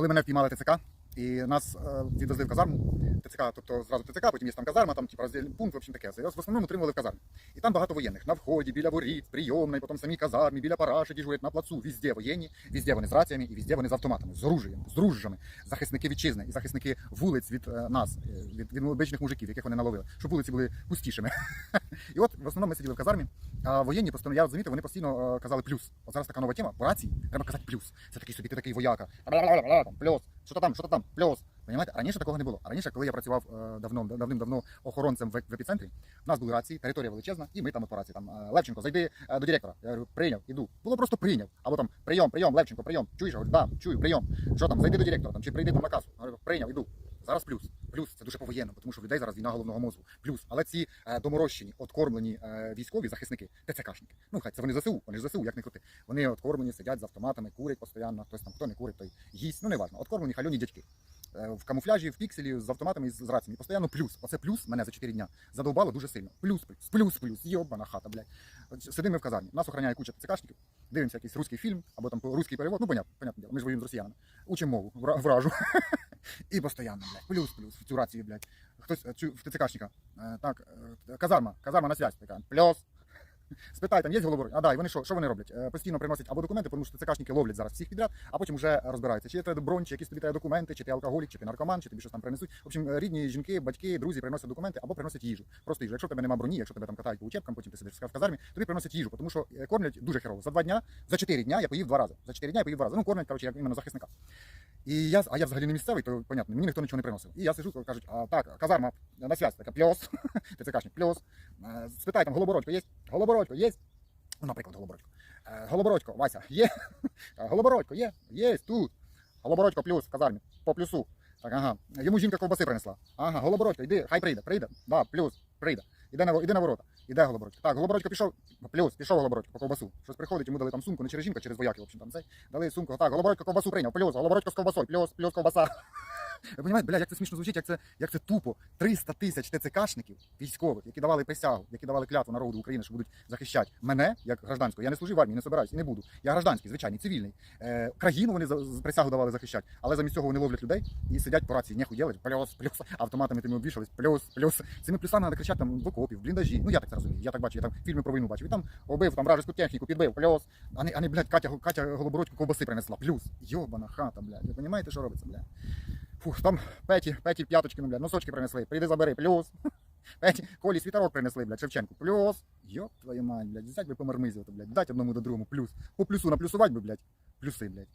коли мене впіймали ТЦК, і нас е, відвезли в казарму, ТЦК, тобто зразу ТЦК, потім є там казарма, там типу, роздільний пункт, в общем таке. В основному отримували в казармі. І там багато воєнних. На вході, біля воріт, прийомної, потім самі казармі, біля параші дежурять, на плацу, везде воєнні, везде вони з раціями і везде вони з автоматами, з оружієм, з ружжами, захисники вітчизни і захисники вулиць від е, нас, е, від, від обичних мужиків, яких вони наловили, щоб вулиці були пустішими. І от в основному ми сиділи в казармі, а воєнні постійно, я замітив, вони постійно е, казали плюс. От зараз така нова тема, по рації треба казати плюс. Це такий собі, ти такий вояка. Там, Плюс, що то там, що то там, плюс. Понімаєте? Раніше такого не було. Раніше, коли я працював е, давно, давним-давно охоронцем в, епіцентрі, в нас були рації, територія величезна, і ми там от по рації. Там е, Левченко, зайди е, до директора. Я говорю, прийняв, іду. Було просто прийняв. Або там прийом, прийом, Левченко, прийом. Чуєш? Я говорю, да, чую, прийом. Що там, зайди до директора, там чи прийди там на касу. Я говорю, прийняв, іду. Зараз плюс. Плюс це дуже повоєнно, тому що в людей зараз війна головного мозку. Плюс, але ці е, доморощені, откормлені е, військові захисники, ТЦКшники. Ну хай це вони ЗСУ, вони ж ЗСУ, як не крути. Вони откормлені, сидять з автоматами, курять постійно. Хтось там хто не курить, той їсть. Ну неважно. Откормлені хальоні дядьки. Е, В камуфляжі, в пікселі, з автоматами і з, раціями. І постійно плюс. Оце плюс мене за 4 дня задовбало дуже сильно. Плюс, плюс, плюс, плюс. Йобана хата, блядь. Сидимо в казармі. Нас охороняє куча ТЦКшників, дивимося якийсь русський фільм або там русський перевод. Ну, понятно, понятно діло. Ми ж воюємо з росіянами. Учимо мову, вражу. І постійно, блядь, плюс, плюс, в цю рацію, блядь. Хтось е, в ТЦКшника. Е, Так, казарма, казарма на связь така. Плюс. Спитай, там є головороть? А да, і вони що, що вони роблять? Е, Постійно приносять або документи, тому що ТЦКшники ловлять зараз всіх підряд, а потім вже розбираються, чи це бронь, чи якісь тобі треба документи, чи ти алкоголік, чи ти наркоман, чи тобі щось там принесуть. В общем, е, рідні жінки, батьки, друзі приносять документи або приносять їжу. Просто їжу. Якщо тебе немає броні, якщо тебе там катають по учебкам, потім ти сидиш в казармі, тобі приносять їжу, тому що е, кормлять дуже херово. За два дня, за чотири дня я поїв два рази. За чотири дня я поїв два рази. Ну, кормлять, коротше, як іменно захисника. І я, а я взагалі не місцевий, то понятно, мені ніхто нічого не приносив. І я сижу, кажуть, а так, казарма на связь, така плюс, ТЦКшник, плюс. Е, Спитай там, голобородько є? Голобородько є? Ну, наприклад, голобородько. Е, Голобородько, Вася, є? Е, Голобородько, є? Є, тут. Голобородько плюс в казармі, по плюсу. Так, ага. Йому жінка ковбаси принесла. Ага, голобородько, йди, хай прийде, прийде. Да, плюс, прийде. Іде на, іде на ворота. Іде голобородько. Так, голобородько пішов, плюс, пішов голобородько по ковбасу. Щось приходить, йому дали там сумку, не через жінка, через вояки, в общем, там цей. Дали сумку, так, голобородько ковбасу прийняв, плюс, голобородько з ковбасою, плюс, плюс ковбаса. Ви розумієте, блядь, як це смішно звучить, як це, як це тупо. 300 тисяч ТЦКшників, військових, які давали присягу, які давали клятву народу України, що будуть захищати мене, як гражданського. Я не служив в армії, не собираюсь і не буду. Я гражданський, звичайний, цивільний. Е, країну вони присягу давали захищати, але замість цього вони ловлять людей і сидять по рації, нехуй делать, плюс, плюс, автоматами тими обвішались, плюс, плюс. Цими плюсами треба кричати там в окопі, в бліндажі. Ну я так це розумію. Я так бачу, я там фільми про війну бачив. І там оббив там вражеську техніку, підбив, плюс. А не, а не блядь, Катя, Катя Голобородьку ковбаси принесла, плюс. Йобана хата, блядь. Ви розумієте, що робиться, блядь? Фух, там Петі, Петі п'яточки, ну, блядь, носочки принесли, прийди забери, плюс. Петі, Колі світорок принесли, блядь, Шевченку, плюс. Йоп твою мать, блядь, взять би помармизувати, блядь, дать одному до другому, плюс. По плюсу наплюсувати би, блядь, плюси, блядь.